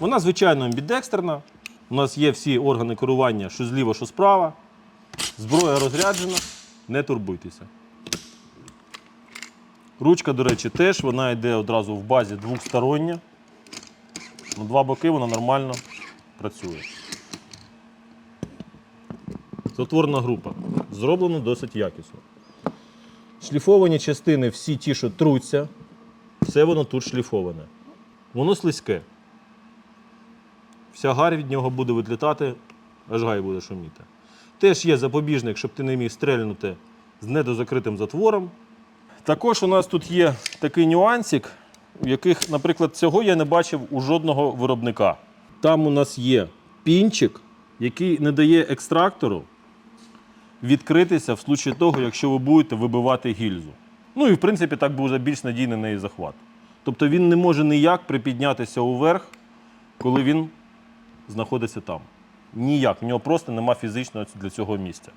Вона, звичайно, амбідекстерна. У нас є всі органи керування, що зліва, що справа. Зброя розряджена, не турбуйтеся. Ручка, до речі, теж вона йде одразу в базі двостороння. На два боки вона нормально працює. Затворна група. Зроблено досить якісно. Шліфовані частини, всі ті, що труться, все воно тут шліфоване. Воно слизьке. Вся гарь від нього буде відлітати, аж гай буде шуміти. Теж є запобіжник, щоб ти не міг стрельнути з недозакритим затвором. Також у нас тут є такий нюансик, у яких, наприклад, цього я не бачив у жодного виробника. Там у нас є пінчик, який не дає екстрактору відкритися в случаї того, якщо ви будете вибивати гільзу. Ну і в принципі так буде більш надійний неї захват. Тобто він не може ніяк припіднятися уверх, коли він знаходиться там. Ніяк. В нього просто нема фізичного для цього місця.